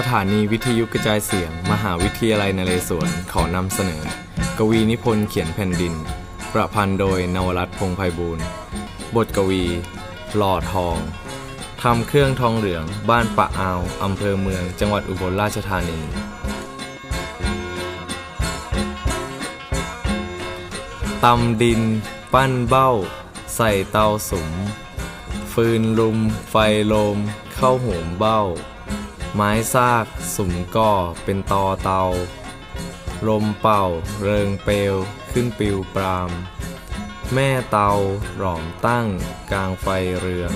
สถานีวิทยุกระจายเสียง มหาวิทยาลัยนเรศวรขอนำเสนอ กวีนิพนธ์เขียนแผ่นดิน ประพันธ์โดยนวรัตนพงไพบูลย์บทกวี หล่อทองทำเครื่องทองเหลือง บ้านปะอาวอำเภอเมือง จังหวัดอุบลราชธานี ตำดิน ปั้นเบ้า ใส่เตาสม ฟืนลุม ไฟลม เข้าโหมเบ้า ไม้ซากสุมก่อเป็นตอเตา ลมเป่าเริงเปลวขึ้นปิวปราม แม่เตาหลอมตั้งกลางไฟเรือง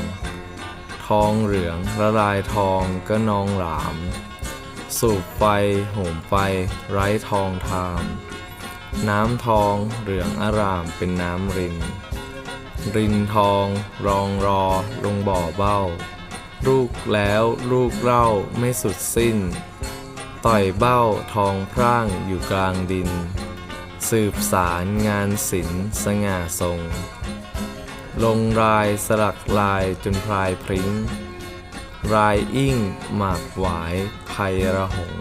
ทองเหลืองละลายทองก็นองหลาม สูบไฟโหมไฟไร้ทองทาม น้ำทองเหลืองอารามเป็นน้ำรินรินทองรองรอลงบ่อเบ้า ลูกแล้วลูกเล่าไม่สุดสิ้น ต่อยเบ้าทองพร่างอยู่กลางดิน สืบสารงานศิลป์สง่าทรง ลงรายสลักลายจนพลายพริ้ง รายอิ่งหมากหวายไพระหง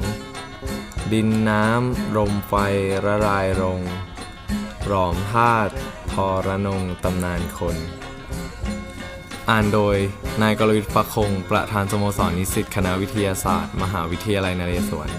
ดินน้ำลมไฟระลายลงหลอมธาตุทรนงตำนานคน อ่านโดยนายกรวิทย์ฟักคง ประธานสโมสรนิสิตคณะวิทยาศาสตร์ มหาวิทยาลัยนเรศวร